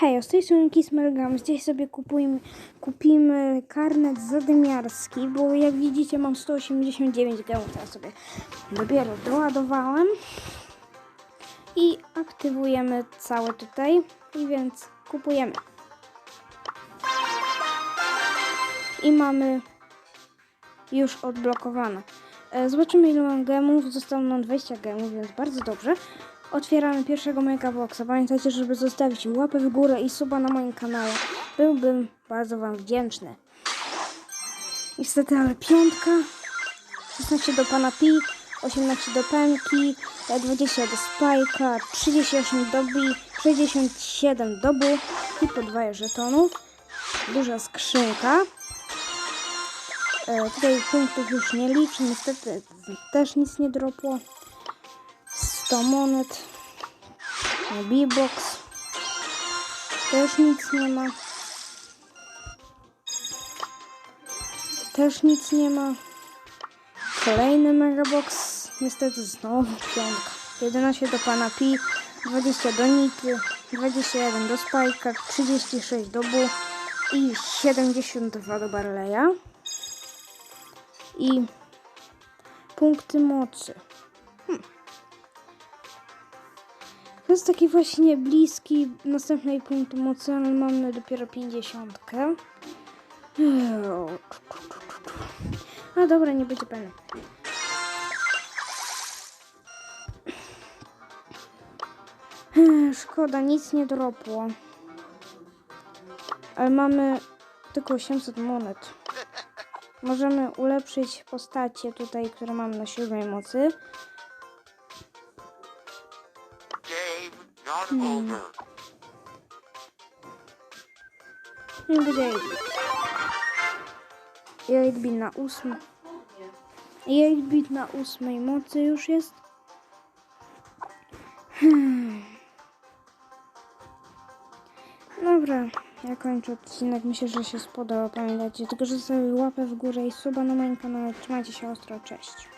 Hej, z tej strony sobie kupujemy, kupimy karnet zadymiarski, bo jak widzicie mam 189 gemów, teraz sobie dopiero doładowałem. I aktywujemy całe tutaj, i więc kupujemy. I mamy już odblokowane. E, Zobaczymy ile mam gemów. Zostało nam 20 gemów, więc bardzo dobrze. Otwieramy pierwszego megaboxa. Pamiętajcie, żeby zostawić łapę w górę i suba na moim kanale. Byłbym bardzo Wam wdzięczny. Niestety, ale piątka. 16 do pana Pi, 18 do Penki, e, 20 do Spajka, 38 do Bi, 67 do Bu i podwaje żetonów. Duża skrzynka. E, tutaj punktów już nie liczę, niestety też nic nie dropło. 100 monet. B-box. Też nic nie ma. Też nic nie ma. Kolejny megabox. Niestety znowu piątka. 11 do pana Pi, 20 do Nity, 21 do Spajka, 36 do Bu i 72 do Barleya. I punkty mocy. To jest taki właśnie bliski następnej punktu mocy, ale mamy dopiero 50. No dobra, nie będzie pewne. Szkoda, nic nie dropło. Ale mamy tylko 800 monet. Możemy ulepszyć postacie tutaj, które mamy na siódmej mocy. Będzie 8 I 8-bit na ósmej. 8-bit na ósmej mocy już jest. Hmm. Dobra, ja kończę odcinek. Myślę, że się spodobał. Pamiętajcie, tylko że zostawię łapę w górę i suba na moim kanale. Trzymajcie się ostro, cześć.